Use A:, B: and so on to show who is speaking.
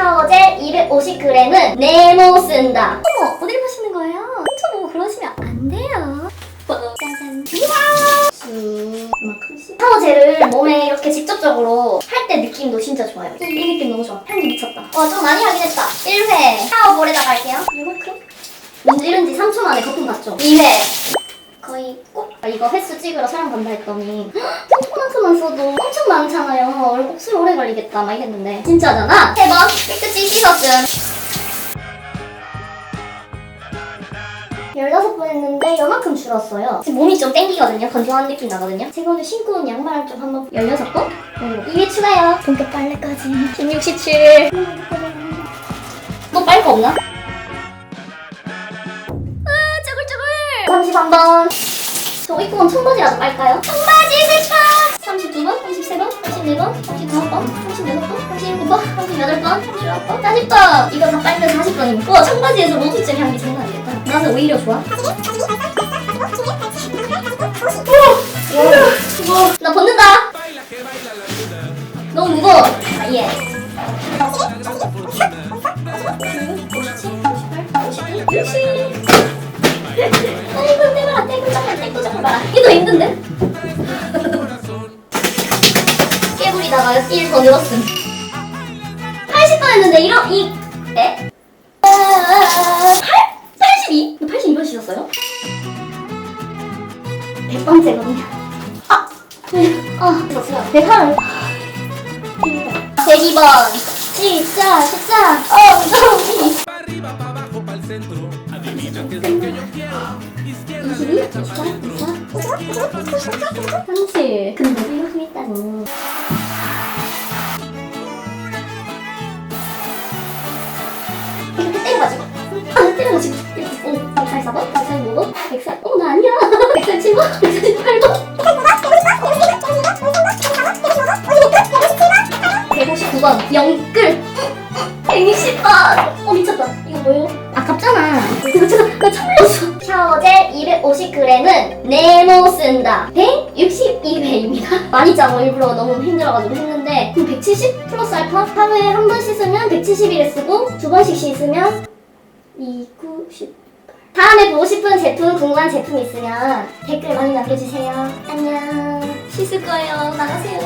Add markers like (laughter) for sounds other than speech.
A: 샤워젤 250g은 네모 쓴다. 어머, 어딜 보시는 거예요? 훔쳐보고 그러시면 안 돼요. 짜잔. 쑥. 이만큼 씩. 샤워젤을 몸에 이렇게 직접적으로 할 때 느낌도 진짜 좋아요. 이, 이 느낌 너무 좋아. 향기 미쳤다. 와, 좀 많이 하긴 했다. 1회 샤워볼에다가 할게요. 이만큼? 왠지 이런지 3초 만에 거품 났죠? 2회. 거의 꼭 아, 이거 횟수 찍으러 촬영 간다 했더니 톡톡만큼만 써도 엄청 많잖아요. 얼굴 술 오래 걸리겠다 막 이랬는데 진짜잖아. 세번 깨끗이 씻었음. 16번 했는데 요만큼 줄었어요. 지금 몸이 좀 땡기거든요. 건조한 느낌 나거든요. 제가 오늘 신고 온 양말 좀 한번 16번? 그리고 2회 추가요. 본격 빨래까지. 16, 17. 너 빨 거 없나? 아, 쭈글쭈글. 31번. 저 입고 온 청바지라도 빨까요? 청바지 세차! 32번, 33번, 34번, 35번, 36번, 39번, 38번, 38번, 40번! 이거 다 빨면 40번이고 와 청바지에서 로즈잼 향기 장난 아니겠다. 나는 오히려 좋아. 나 벗는다! 너무 무거워! 아, 예. 봐라 이거 힘든데? 깨부리다가 1더 늘었음 80번 했는데 이런 이 에? 8? 82? 82번 씻었어요? 100번째거든요 아! 아 씻었어요 108을 102번 진짜 진짜 엉덩이
B: arriba, para abajo, para el centro. Adivina qué es lo que yo quiero. Izquierda,
A: 22,
B: derecha,
A: 24, 30 근데 왜 이렇게 있다고. 이렇게 때려가지고. 아 때려가지고. 이렇게 오 144번 145번 104 어 나 아니야. 147번 148번 159번. 영끌. 160번 샤워젤 250g은 네모 쓴다 162회입니다 (laughs) 많이 짜고 일부러 너무 힘들어가지고 했는데 170 플러스 알파 하루에 한 번 씻으면 170일에 쓰고 두 번씩 씻으면 2, 9, 10 다음에 보고 싶은 제품, 궁금한 제품 있으면 댓글 많이 남겨주세요. 안녕. 씻을 거예요. 나가세요.